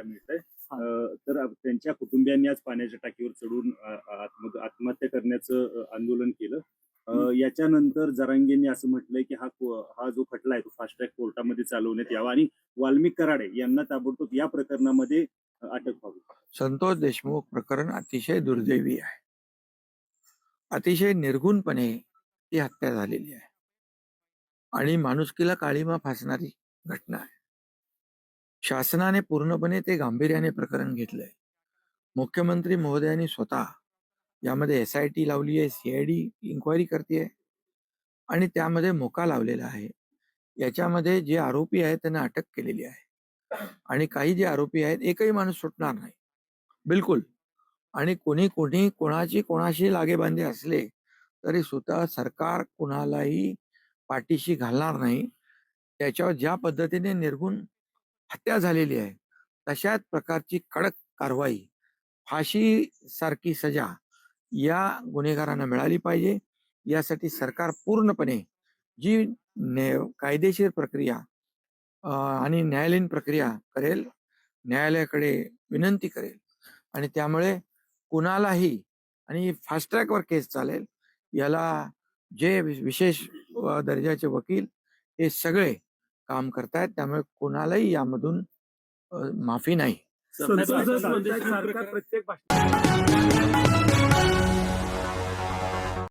पाहायला मिळतंय. तर त्यांच्या कुटुंबियांनी आज पाण्याच्या टाकीवर चढून आत्महत्या करण्याचं आंदोलन केलं. याच्यानंतर जरांगेंनी असं म्हटलंय की हा को- हा जो खटला आहे तो फास्ट ट्रॅक कोर्टामध्ये चालवण्यात यावा आणि वाल्मिक कराडे यांना ताबडतोब या प्रकरणामध्ये अटक व्हावी. संतोष देशमुख प्रकरण अतिशय दुर्दैवी आहे. अतिशय निर्गुणपणे ती हत्या झालेली आहे. आणि माणुसकीला काळीमा फासणारी घटना आहे. शासनाने पूर्णपणे ते गांभीर्याने प्रकरण घेतलंय. मुख्यमंत्री महोदयांनी स्वतः यामध्ये एस आय टी लावली आहे सीआयडी इन्क्वायरी करते आणि त्यामध्ये मोका लावलेला आहे. याच्यामध्ये जे आरोपी आहेत त्यांना अटक केलेली आहे. आणि काही जे आरोपी आहेत एकही माणूस सुटणार नाही. बिलकुल. आणि कोणी कोणी कोणाची कोणाशी लागेबांधे असले तरी सुद्धा सरकार कुणालाही पाठीशी घालणार नाही. त्याच्यावर ज्या पद्धतीने निर्गुण हत्या झालेली आहे. तशाच प्रकारची कडक कारवाई फाशी सारखी सजा या गुन्हेगारांना मिळाली पाहिजे. यासाठी सरकार पूर्णपणे जी कायदेशीर प्रक्रिया आणि न्यायालयीन प्रक्रिया करेल न्यायालयाकडे विनंती करेल आणि त्यामुळे कुणालाही आणि फास्ट ट्रॅकवर केस चालेल याला जे वि- विशेष दर्जाचे वकील हे सगळे काम करतायत त्यामुळे कुणालाही यामधून माफी नाही.